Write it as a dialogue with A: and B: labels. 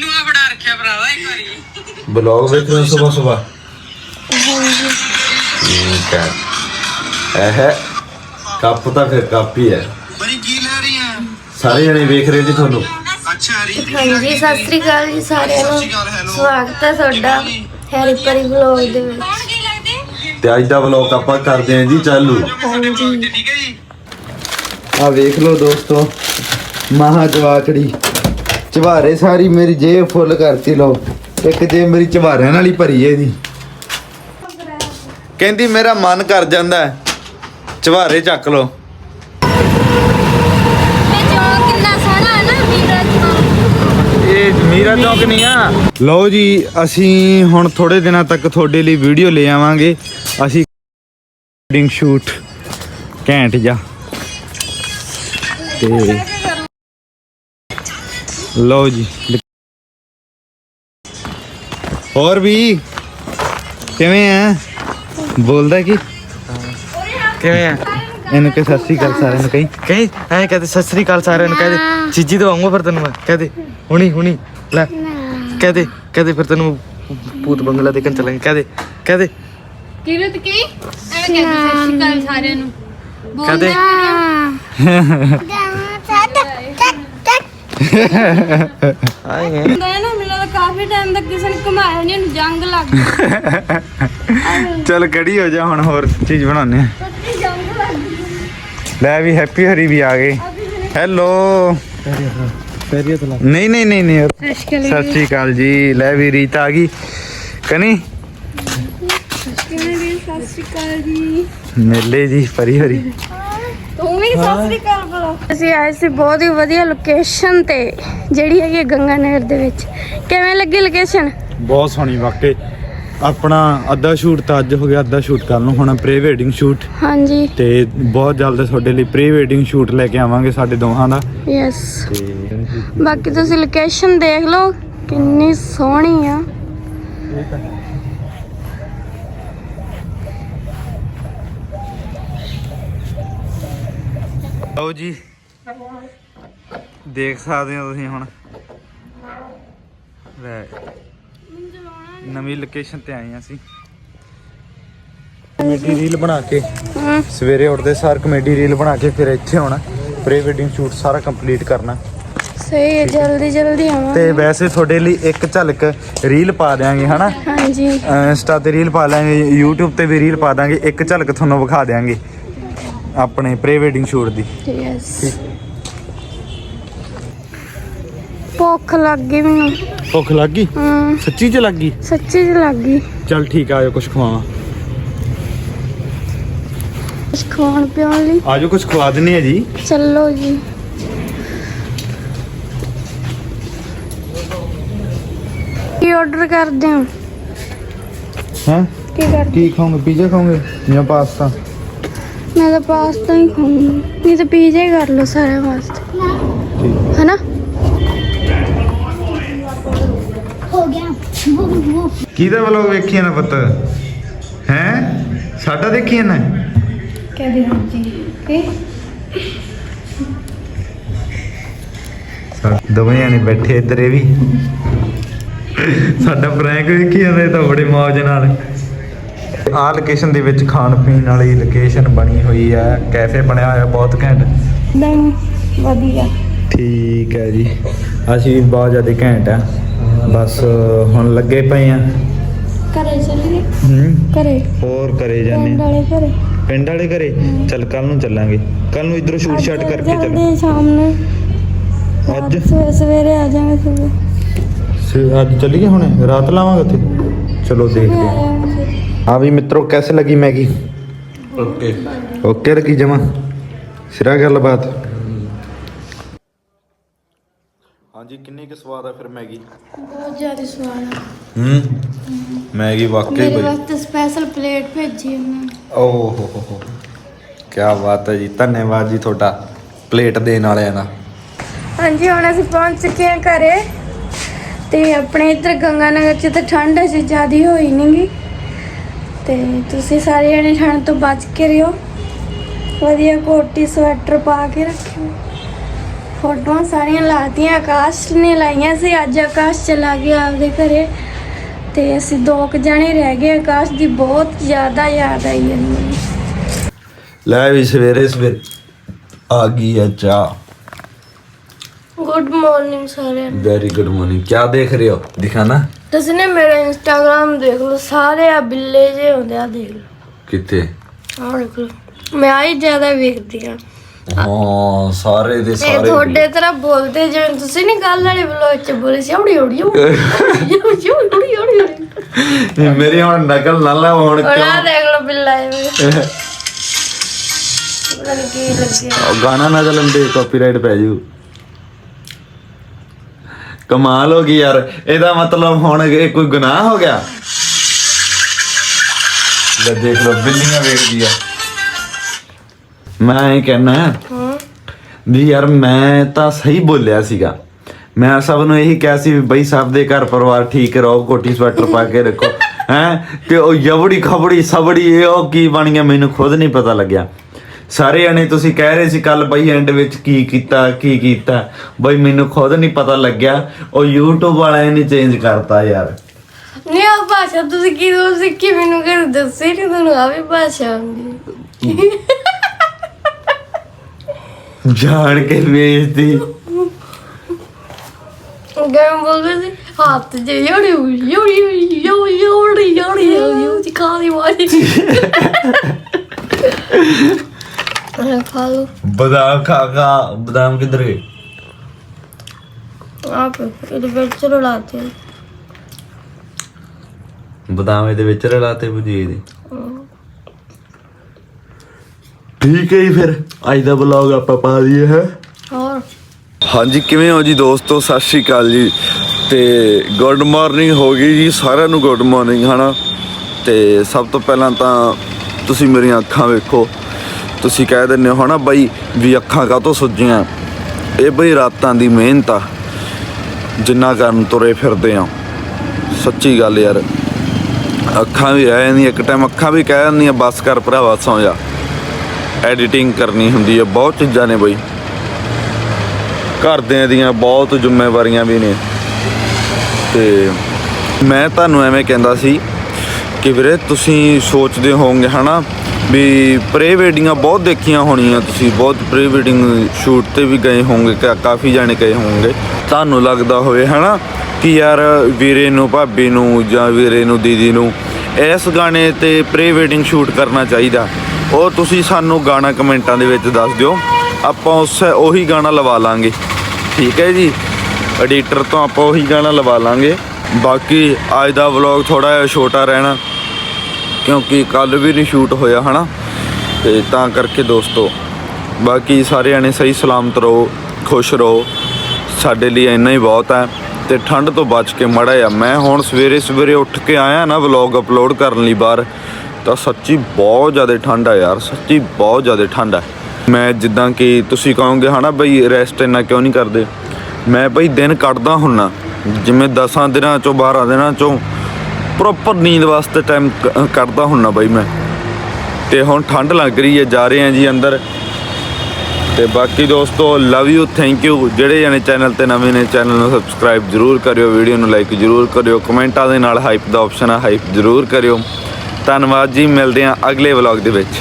A: ਮੈਨੂੰ ਆ ਫੜਾ ਰੱਖਿਆ ਭਰਾਵਾ ਇੱਕ ਵਾਰੀ।
B: ਬਲੌਗ ਵੇਖ ਰਹੇ ਸਵੇਰ ਸਵੇਰ? ਠੀਕ ਹੈ। ਇਹ ਕੱਪ ਤਾਂ ਫਿਰ ਕੱਪ ਹੀ ਹੈ।
A: ਬੜੀ ਕੀ ਲੈ ਰਹੀ ਆ।
B: ਸਾਰੇ ਜਣੇ ਵੇਖ ਰਹੇ ਜੀ ਤੁਹਾਨੂੰ।
A: ਅੱਛਾ
C: ਹਾਂਜੀ ਸਤਿ ਸ੍ਰੀ ਅਕਾਲ ਜੀ ਸਾਰਿਆਂ ਨੂੰ। ਸਵਾਗਤ ਹੈ ਤੁਹਾਡਾ ਹੈਰੀ ਪਰੀ ਵਲੌਗ ਦੇ ਵਿੱਚ।
B: ਤੇ ਅੱਜ ਦਾ ਵਲੌਗ ਆਪਾਂ ਕਰਦੇ ਹਾਂ ਜੀ ਚਾਲੂ।
C: ਹਾਂਜੀ।
A: ਠੀਕ ਹੈ ਜੀ।
B: ਆ ਵੇਖ ਲਓ ਦੋਸਤੋ ਮਹਾ ਜਵਾਕੜੀ ਚਵਾਰੇ ਸਾਰੀ ਮੇਰੀ ਜੇਬ ਫੁੱਲ ਕਰਤੀ ਲੋ ਇੱਕ ਜੇਬ ਮੇਰੀ ਚਵਾਰਿਆਂ ਨਾਲ ਹੀ ਭਰੀ ਹੈ ਦੀ ਕਹਿੰਦੀ ਮੇਰਾ ਮਨ ਕਰ ਜਾਂਦਾ ਹੈ। ਚਵਾਰੇ ਚੱਕ ਲੋ
C: ਇਹ
B: ਮੀਰਾ ਚੌਕ ਨਹੀਂ ਆ? ਲਓ ਜੀ ਅਸੀਂ ਹੁਣ ਥੋੜੇ ਦਿਨਾਂ ਤੱਕ ਤੁਹਾਡੇ ਲਈ ਵੀਡੀਓ ਲੈ ਆਵਾਂਗੇ। ਅਸੀਂ ਵੈਡਿੰਗ ਸ਼ੂਟ ਘੈਂਟ ਜਾ ਤੇ ਲਓ ਜੀ। ਹੋਰ ਵੀ ਕਿਵੇਂ ਆ? ਬੋਲਦਾ ਕੀ?
D: ਕਿਵੇਂ ਆ?
B: ਇਹਨੂੰ ਕਿ ਸਤਿ ਸ੍ਰੀ ਅਕਾਲ ਸਾਰਿਆਂ ਨੂੰ ਕਹੀਂ।
D: ਕਹੀਂ? ਐ ਕਹਦੇ ਸਤਿ ਸ੍ਰੀ ਅਕਾਲ ਸਾਰਿਆਂ ਨੂੰ ਕਹਦੇ ਚੀਜੀ ਦਵਾਉਂਗਾ ਫਿਰ ਤੈਨੂੰ ਮੈਂ ਕਹਦੇ ਹੁਣੀ ਹੁਣੀ ਲੈ। ਕਹਦੇ ਕਹਦੇ ਫਿਰ ਤੈਨੂੰ ਭੂਤ ਬੰਗਲਾ ਦੇਖਣ ਚੱਲਾਂਗੇ ਕਹਦੇ ਕਹਦੇ
E: ਕਿਰਤ ਕੀ? ਐਵੇਂ ਕਹਿੰਦੀ ਸਤਿ ਸ਼੍ਰੀ ਅਕਾਲ ਸਾਰਿਆਂ ਨੂੰ।
D: ਕਹਦੇ ਆਏ ਹੈ
E: ਹੁੰਦਾ ਹੈ ਨਾ ਮੈਨੂੰ ਲੱਗਦਾ ਕਾਫੀ ਟਾਈਮ ਤੱਕ ਕਿਸੇ ਨੇ ਘੁਮਾਇਆ ਨਹੀਂ ਇਹਨੂੰ ਜੰਗ ਲੱਗ ਗਈ।
B: ਚੱਲ ਕੜੀ ਹੋ ਜਾ ਹੁਣ ਹੋਰ ਚੀਜ਼ ਬਣਾਉਣੇ ਲੈ ਵੀ ਹੈਪੀ ਹਰੀ ਵੀ ਆ ਗਏ। ਹੈਲੋ ਨਹੀਂ। ਨਹੀਂ ਨਹੀਂ ਨਹੀਂ ਸਤਿ ਸ਼੍ਰੀ ਅਕਾਲ ਜੀ। ਲੈ ਵੀ ਰੀਤ ਆ ਗਈ। ਕਨੀ?
E: ਸਤਿ ਸ਼੍ਰੀ ਅਕਾਲ ਜੀ।
B: ਮੇਲੇ ਜੀ ਪਰੀ ਹਰੀ।
E: ਤੂੰ ਵੀ ਸਤਿ ਸ਼੍ਰੀ ਅਕਾਲ ਬੋਲੋ
C: ਅਸੀਂ ਆਏ ਸੀ ਬਹੁਤ ਹੀ ਵਧੀਆ ਲੋਕੇਸ਼ਨ ਤੇ ਜਿਹੜੀ ਹੈਗੀ ਹੈ ਗੰਗਾ ਨਗਰ ਦੇ ਵਿੱਚ। ਕਿਵੇਂ ਲੱਗੀ ਲੋਕੇਸ਼ਨ
B: ਬਹੁਤ ਸੋਹਣੀ ਵਾਕਈ। ਆਪਣਾ ਅੱਧਾ ਸ਼ੂਟ ਤਾਂ ਅੱਜ ਹੋ ਗਿਆ ਅੱਧਾ ਸ਼ੂਟ ਕੱਲ ਨੂੰ ਹੋਣਾ ਪ੍ਰੀ ਵੈਡਿੰਗ ਸ਼ੂਟ
C: ਹਾਂਜੀ।
B: ਤੇ ਬਹੁਤ ਜਲਦ ਤੁਹਾਡੇ ਲਈ ਪ੍ਰੀ ਵੈਡਿੰਗ ਸ਼ੂਟ ਲੈ ਕੇ ਆਵਾਂਗੇ ਸਾਡੇ ਦੋਹਾਂ ਦਾ।
C: ਯੈਸ
B: ਤੇ
C: ਬਾਕੀ ਤੁਸੀਂ ਲੋਕੇਸ਼ਨ ਦੇਖ ਲਓ ਕਿੰਨੀ ਸੋਹਣੀ ਆ।
B: ਲਓ ਜੀ। ਦੇਖ ਸਕਦੇ ਹੋ ਤੁਸੀਂ ਹੁਣ। ਲੈ ਨਵੀਂ ਲੋਕੇਸ਼ਨ ਤੇ ਆਏ ਹਾਂ ਅਸੀਂ। ਕਮੇਡੀ ਰੀਲ ਬਣਾ ਕੇ ਸਵੇਰੇ ਉੱਠਦੇ ਸਾਰ ਕਮੇਡੀ ਰੀਲ ਬਣਾ ਕੇ ਫਿਰ ਇੱਥੇ ਆਉਣਾ। ਪ੍ਰੀ ਵੈਡਿੰਗ ਸ਼ੂਟ ਸਾਰਾ ਕੰਪਲੀਟ ਕਰਨਾ।
C: ਸਹੀ ਹੈ ਜਲਦੀ ਜਲਦੀ ਆਵਾਂ
B: ਤੇ ਵੈਸੇ ਤੁਹਾਡੇ ਲਈ ਇੱਕ ਝਲਕ ਰੀਲ ਪਾ ਦਿਆਂਗੇ ਹਨਾ?
C: ਹਾਂਜੀ।
B: ਇੰਸਟਾ ਤੇ ਰੀਲ ਪਾ ਲਾਂਗੇ YouTube ਤੇ ਵੀ ਰੀਲ ਪਾ ਦਾਂਗੇ ਇੱਕ ਝਲਕ ਤੁਹਾਨੂੰ ਵਿਖਾ ਦਿਆਂਗੇ। ਆਪਣੇ ਪ੍ਰੀ ਵੈਡਿੰਗ ਸ਼ੂਟ ਦੀ।
C: ਯੈਸ ਭੁੱਖ ਲੱਗ ਗਈ ਮੈਨੂੰ।
B: ਭੁੱਖ ਲੱਗ ਗਈ?
C: ਹਮ,
B: ਸੱਚੀ ਚ ਲੱਗ ਗਈ?
C: ਸੱਚੀ ਚ ਲੱਗ ਗਈ।
B: ਚੱਲ ਠੀਕ ਆ ਆਜੋ ਕੁਝ ਖਵਾਵਾਂ।
C: ਕੁਛ ਖਾਣ ਪਿਉਣ ਲਈ?
B: ਆਜੋ ਕੁਝ ਖਵਾ ਦਿੰਨੇ ਆ ਜੀ।
C: ਚੱਲੋ ਜੀ। ਕੀ ਆਰਡਰ ਕਰਦੇ ਹੋ?
B: ਹਾਂ?
C: ਕੀ ਕਰਦੇ?
B: ਕੀ ਖਾਓਗੇ? ਪੀਜ਼ਾ ਖਾਓਗੇ ਜਾਂ ਪਾਸਤਾ
C: ਮੈਂ ਤਾਂ ਪਾਸਤਾ ਹੀ ਖਾਊਂਗੀ। ਨਹੀਂ ਤਾਂ ਪੀਜ਼ਾ ਹੀ ਕਰ ਲਓ ਸਾਰਿਆਂ ਵਾਸਤੇ। ਹਨਾ?
B: ਕਿਹਦਾ ਵਲੋਗ ਵੇਖੀਏ ਨਾ ਪੁੱਤ? ਹੈ? ਸਾਡਾ ਦੇਖੀਏ ਨਾ?
E: ਕਹਦੇ
B: ਦੋਵੇਂ ਨੇ ਬੈਠੇ ਇੱਧਰ ਇਹ ਵੀ। ਸਾਡਾ ਪ੍ਰੈਂਕ ਵੇਖੀ ਜਾਂਦੇ ਤਾਂ ਬੜੇ ਮੌਜ ਨਾਲ। ਆਹ ਲੋਕੇਸ਼ਨ ਦੇ ਵਿੱਚ ਖਾਣ ਪੀਣ ਵਾਲੀ ਲੋਕੇਸ਼ਨ ਬਣੀ ਹੋਈ ਹੈ। ਕੈਫੇ ਬਣਿਆ ਹੋਇਆ ਬਹੁਤ ਘੈਂਟ।
C: ਦਮ ਵਧੀਆ।
B: ਠੀਕ ਹੈ ਜੀ। ਅਸੀਂ ਬਹੁਤ ਜ਼ਿਆਦਾ ਘੈਂਟ ਆ। ਬਸ ਹੁਣ ਲੱਗੇ ਪਏ ਆ।
C: ਘਰੇ ਚੱਲੀਏ?
B: ਹੂੰ।
C: ਘਰੇ।
B: ਹੋਰ ਕਰੇ ਜਾਂਦੇ
C: ਪਿੰਡ। ਵਾਲੇ ਘਰੇ।
B: ਪਿੰਡ ਵਾਲੇ ਘਰੇ? ਚੱਲ ਕੱਲ ਨੂੰ ਚੱਲਾਂਗੇ। ਕੱਲ ਨੂੰ ਇਧਰੋਂ ਸ਼ੂਟ ਸ਼ਾਟ ਕਰਕੇ
C: ਚੱਲਦੇ
B: ਚੱਲ
C: ਹਾਂ ਸ਼ਾਮ ਨੂੰ।
B: ਅੱਜ?
C: ਸਵੇ- ਸਵੇਰੇ ਆ ਜਾਵਾਂਗੇ ਸਵੇਰੇ।
B: ਅੱਜ ਚੱਲੀਏ ਹੁਣ? ਰਾਤ ਲਾਵਾਂਗੇ ਉੱਥੇ? ਚਲੋ ਦੇਖਦੇ ਹਾਂ ਹਾਂ ਵੀ ਮਿੱਤਰੋ ਕੈਸੇ ਲੱਗੀ ਮੈਗੀ? ਓਕੇ। ਓਕੇ ਲੱਗੀ ਜਮਾ? ਸਿਰਾ ਗੱਲਬਾਤ। ਹਾਂਜੀ ਕਿੰਨੀ ਕੁ ਸਵਾਦ ਆ ਫਿਰ ਮੈਗੀ?
C: ਬਹੁਤ ਜ਼ਿਆਦਾ ਸਵਾਦ ਆ।
B: ਹੂੰ? ਮੈਗੀ ਵਾਕਈ
C: ਮੇਰੇ ਵਾਸਤੇ ਸਪੈਸ਼ਲ ਪਲੇਟ ਭੇਜੀ ਉਹਨਾਂ।
B: ਓਹ ਹੋ ਹੋ। ਹੋ ਕੀ ਬਾਤ ਹੈ ਜੀ ਧੰਨਵਾਦ ਜੀ ਤੁਹਾਡਾ ਪਲੇਟ ਦੇਣ ਵਾਲਿਆਂ ਦਾ।
C: ਹਾਂਜੀ ਹੁਣ ਅਸੀਂ ਪਹੁੰਚ ਚੁੱਕੇ ਹਾਂ ਘਰੇ। ਤੇ ਆਪਣੇ ਇੱਧਰ ਗੰਗਾ ਨਗਰ ਚ ਤਾਂ ਠੰਡ ਅਜੇ ਜ਼ਿਆਦੀ ਹੋਈ ਨਹੀਂਗੀ ਤੇ ਤੁਸੀਂ ਸਾਰੇ ਜਣੇ ਠੰਡ ਤੋਂ ਬਚ ਕੇ ਰਹੋ ਵਧੀਆ ਕੋਟੀ ਸਵੈਟਰ ਪਾ ਕੇ ਰੱਖਿਓ। ਫੋਟੋਆਂ ਸਾਰੀਆਂ ਲਾਤੀਆਂ ਆਕਾਸ਼ ਨੇ ਲਾਈਆਂ ਸੀ ਅੱਜ ਆਕਾਸ਼ ਚਲਾ ਗਿਆ ਆਪਦੇ ਘਰੇ। ਤੇ ਅਸੀਂ ਦੋ ਕੁ ਜਣੇ ਰਹਿ ਗਏ ਆਕਾਸ਼ ਦੀ ਬਹੁਤ ਜ਼ਿਆਦਾ ਯਾਦ ਆਈ ਇਹਨੂੰ।
B: ਲੈ ਵੀ ਸਵੇਰੇ ਸਵੇਰੇ ਆ ਗਈ ਆ ਚਾਹ।
C: ਗੁੱਡ ਮਾਰਨਿੰਗ ਸਾਰਿਆਂ
B: ਵੈਰੀ ਗੁੱਡ ਮਾਰਨਿੰਗ ਕੀ ਦੇਖ ਰਹੇ ਹੋ? ਦਿਖਾਣਾ?
C: ਤੁਸੀਂ ਨੇ ਮੇਰਾ ਇੰਸਟਾਗ੍ਰam ਦੇਖ ਲਓ ਸਾਰੇ ਆ ਬਿੱਲੇ ਜੇ ਹੁੰਦੇ ਆ ਦੇਖ ਲਓ।
B: ਕਿੱਥੇ?
C: ਆਹ ਦੇਖ ਲਓ ਮੈਂ ਆਈ ਜ਼ਿਆਦਾ ਵੇਖਦੀ ਆ।
B: ਹਾਂ ਸਾਰੇ ਦੇ
C: ਇਹ
B: ਸਾਰੇ
C: ਤੁਹਾਡੇ ਤਰ੍ਹਾਂ ਬੋਲਦੇ ਜਿਵੇਂ ਤੁਸੀਂ ਨਹੀਂ ਗੱਲ ਵਾਲੇ ਬਲੋਚ ਚ ਬੋਲੇ ਸੀ ਔੜੀ ਔੜੀ ਔੜੀ ਔੜੀ ਔੜੀ
B: ਮੇਰੀ ਹੁਣ ਨਕਲ ਨਾ ਲਾ ਹੁਣ ਕਿਉਂ?
C: ਦੇਖ ਲਓ ਬਿੱਲਾ ਇਹ ਪਤਾ ਨੀ ਕੀ ਲੱਗਿਆ।
B: ਗਾਣਾ ਨਾ ਚੱਲਣ ਕਾਪੀਰਾਈਟ ਪੈ ਜੂ। ਕਮਾਲ ਹੋ ਗਈ ਯਾਰ। ਇਹਦਾ ਮਤਲਬ ਹੁਣ ਇਹ ਕੋਈ ਗੁਨਾਹ ਹੋ ਗਿਆ? ਲੈ ਦੇਖ ਲਓ ਬਿੱਲੀਆਂ ਵੇਖਦੀ ਆ। ਮੈਂ ਇਹ ਕਹਿਣਾ
C: ਹਾਂ।
B: ਵੀ ਯਾਰ ਮੈਂ ਤਾਂ ਸਹੀ ਬੋਲਿਆ ਸੀਗਾ। ਮੈਂ ਸਭ ਨੂੰ ਇਹੀ ਕਿਹਾ ਸੀ ਵੀ ਬਈ ਸਭ ਦੇ ਘਰ ਪਰਿਵਾਰ ਠੀਕ ਰਹੋ ਕੋਟੀ ਸਵੈਟਰ ਪਾ ਕੇ ਰੱਖੋ। ਹੈ? ਤੇ ਉਹ ਯਵੜੀ ਖਬੜੀ ਸਬੜੀ ਇਹ ਉਹ ਕੀ ਬਣ ਗਿਆ ਮੈਨੂੰ ਖੁਦ ਨਹੀਂ ਪਤਾ ਲੱਗਿਆ। ਸਾਰੇ ਜਣੇ ਤੁਸੀਂ ਕਹਿ ਰਹੇ ਸੀ ਕੱਲ ਬਈ ਐਂਡ ਵਿੱਚ ਕੀ ਕੀਤਾ ਕੀ ਕੀਤਾ। ਬਈ ਮੈਨੂੰ ਖੁਦ ਨਹੀਂ ਪਤਾ ਲੱਗਿਆ ਉਹ YouTube ਵਾਲਿਆਂ ਨੇ ਚੇਂਜ ਕਰਤਾ ਯਾਰ।
C: ਨਹੀਂ ਆ ਭਾਸ਼ਾ ਤੁਸੀਂ ਕੀ ਦੋ ਸਿੱਖੀ ਮੈਨੂੰ ਕਰ ਦੱਸੇ ਨਹੀਂ ਤੁਹਾਨੂੰ ਆ ਵੀ ਭਾਸ਼ਾ ਆਉਂਦੀ।
B: ਜਾਣ ਕੇ ਵੇਚਦੀ
C: ਗੇਮ ਬੋਲਦੇ ਸੀ? ਹੱਥ ਜੇ ਯੋੜੀ ਯੋੜੀ ਯੋੜੀ ਯੋੜੀ ਯੋੜੀ ਯੋੜੀ ਯੋੜੀ ਕਾਲੀ ਵਾਲੀ ਅਰੇ ਖਾ ਲੋ
B: ਬਦਾਮ ਖਾ ਖਾ ਬਦਾਮ ਕਿੱਧਰ ਗਏ
C: ਆਪ ਇਹਦੇ ਵਿੱਚ ਰਲਾਤੇ हैं।
B: ਬਦਾਮ ਇਹਦੇ ਵਿੱਚ ਰਲਾਤੇ ਭੁਜੀ ਦੇ ਠੀਕ ਹੈ ਜੀ ਫਿਰ ਅੱਜ ਦਾ ਵਲੌਗ ਆਪਾਂ ਪਾ ਦਈਏ ਹੈ
C: और
B: ਹਾਂਜੀ ਕਿਵੇਂ ਹੋ ਜੀ ਦੋਸਤੋ ਸਤਿ ਸ਼੍ਰੀ ਅਕਾਲ ਜੀ ਤੇ ਗੁੱਡ ਮਾਰਨਿੰਗ ਹੋ ਗਈ ਜੀ ਸਾਰਿਆਂ ਨੂੰ ਗੁੱਡ ਮਾਰਨਿੰਗ ਹਨਾ ਤੇ ਸਭ ਤੋਂ ਪਹਿਲਾਂ ਤਾਂ ਤੁਸੀਂ ਮੇਰੀਆਂ ਅੱਖਾਂ ਵੇਖੋ ਤੁਸੀਂ ਕਹਿ ਦਿੰਦੇ ਹੋ, ਹਨਾ ਬਾਈ ਵੀ ਅੱਖਾਂ ਕਾਹਤੋਂ ਸੁੱਜੀਆਂ? ਇਹ ਬਈ ਰਾਤਾਂ ਦੀ ਮਿਹਨਤ ਆ, ਜਿੰਨਾ ਕਰਨ ਤੁਰੇ ਫਿਰਦੇ ਆ। ਸੱਚੀ ਗੱਲ ਯਾਰ, ਅੱਖਾਂ ਵੀ ਰਹਿ ਜਾਂਦੀਆਂ। ਇੱਕ ਟਾਈਮ ਅੱਖਾਂ ਵੀ ਕਹਿ ਜਾਂਦੀਆਂ ਬਸ ਕਰ ਭਰਾਵਾ, ਸੌ ਜਾ। ਐਡੀਟਿੰਗ ਕਰਨੀ ਹੁੰਦੀ ਹੈ ਬਹੁਤ ਚੀਜ਼ਾਂ ਨੇ ਬਈ। ਘਰਦਿਆਂ ਦੀਆਂ ਬਹੁਤ ਜ਼ਿੰਮੇਵਾਰੀਆਂ ਵੀ ਨੇ। ਤੇ ਮੈਂ ਤੁਹਾਨੂੰ ਐਵੇਂ ਕਹਿੰਦਾ ਸੀ ਕਿ ਵੀਰੇ, ਤੁਸੀਂ ਸੋਚਦੇ ਹੋਵੋਗੇ, ਹਨਾ ਵੀ ਪ੍ਰੀ ਵੈਡਿੰਗਾਂ ਬਹੁਤ ਦੇਖੀਆਂ ਹੋਣੀਆਂ ਤੁਸੀਂ, ਬਹੁਤ ਪ੍ਰੀ ਵੈਡਿੰਗ ਸ਼ੂਟ ਤੇ ਵੀ ਗਏ ਹੋਵੋਗੇ, ਕਾ- ਕਾਫੀ ਜਾਣੇ ਗਏ ਹੋਵੋਗੇ। ਤੁਹਾਨੂੰ ਲੱਗਦਾ ਹੋਵੇ, ਹਨਾ, ਕਿ ਯਾਰ ਵੀਰੇ ਨੂੰ, ਭਾਬੀ ਨੂੰ ਜਾਂ ਵੀਰੇ ਨੂੰ, ਦੀਦੀ ਨੂੰ ਇਸ ਗਾਣੇ ਤੇ ਪ੍ਰੀ ਵੈਡਿੰਗ ਸ਼ੂਟ ਕਰਨਾ ਚਾਹੀਦਾ। ਉਹ ਤੁਸੀਂ ਸਾਨੂੰ ਗਾਣਾ ਕਮੈਂਟਾਂ ਦੇ ਵਿੱਚ ਦੱਸ ਦਿਓ। ਆਪਾਂ ਉਸ, ਉਹੀ ਗਾਣਾ ਲਵਾ ਲਾਂਗੇ। ਠੀਕ ਹੈ ਜੀ? ਐਡੀਟਰ ਤੋਂ ਆਪਾਂ ਉਹੀ ਗਾਣਾ ਲਵਾ ਲਾਂਗੇ। ਬਾਕੀ ਅੱਜ ਦਾ ਵਲੌਗ ਥੋੜਾ ਜਿਹਾ ਛੋਟਾ ਰਹਿਣਾ। ਕਿਉਂਕਿ ਕੱਲ ਵੀ ਨਹੀਂ ਸ਼ੂਟ ਹੋਇਆ, ਹਨਾ? ਤੇ ਤਾਂ ਕਰਕੇ ਦੋਸਤੋ, ਬਾਕੀ ਸਾਰਿਆਂ ਨੇ ਸਹੀ ਸਲਾਮਤ ਰਹੋ, ਖੁਸ਼ ਰਹੋ। ਸਾਡੇ ਲਈ ਇੰਨਾ ਹੀ ਬਹੁਤ ਹੈ। ਤੇ ਠੰਡ ਤੋਂ ਬਚ ਕੇ ਮੜਾ ਆ ਮੈਂ ਹੁਣ ਸਵੇਰੇ ਸਵੇਰੇ ਉੱਠ ਕੇ ਆਇਆ ਨਾ ਵਲੌਗ ਅਪਲੋਡ ਕਰਨ ਲਈ ਬਾਹਰ, ਤਾਂ ਸੱਚੀ ਬਹੁਤ ਜ਼ਿਆਦਾ ਠੰਡ ਆ ਯਾਰ, ਸੱਚੀ ਬਹੁਤ ਜ਼ਿਆਦਾ ਠੰਡ ਆ। ਮੈਂ ਜਿੱਦਾਂ ਕਿ ਤੁਸੀਂ ਕਹੋਗੇ, ਹਨਾ ਬਈ ਰੈਸਟ ਇੰਨਾ ਕਿਉਂ ਨਹੀਂ ਕਰਦੇ? ਮੈਂ ਬਈ ਦਿਨ ਕੱਢਦਾ ਹੁੰਨਾ, ਜਿਵੇਂ 10 ਦਿਨਾਂ ਚੋਂ 12 ਦਿਨਾਂ ਚੋਂ ਪ੍ਰੋਪਰ ਨੀਂਦ ਵਾਸਤੇ ਟਾਈਮ ਕੱਢਦਾ ਹੁੰਨਾ ਬਾਈ ਮੈਂ। ਤੇ ਹੁਣ ਠੰਡ ਲੱਗ ਰਹੀ ਹੈ, ਜਾ ਰਹੇ ਹਾਂ ਜੀ ਅੰਦਰ। ਤੇ ਬਾਕੀ ਦੋਸਤੋ ਲਵ ਯੂ ਥੈਂਕ ਯੂ ਜਿਹੜੇ ਜਣੇ ਚੈਨਲ ਤੇ ਨਵੇਂ ਨੇ ਚੈਨਲ ਨੂੰ ਸਬਸਕ੍ਰਾਈਬ ਜਰੂਰ ਕਰਿਓ ਵੀਡੀਓ ਨੂੰ ਲਾਈਕ ਜਰੂਰ ਕਰਿਓ। ਕਮੈਂਟਾਂ ਦੇ ਨਾਲ ਹਾਈਪ ਦਾ ਆਪਸ਼ਨ ਆ ਹਾਈਪ ਜਰੂਰ ਕਰਿਓ। ਧੰਨਵਾਦ ਜੀ, ਮਿਲਦੇ ਹਾਂ ਅਗਲੇ ਵਲੌਗ ਦੇ ਵਿੱਚ।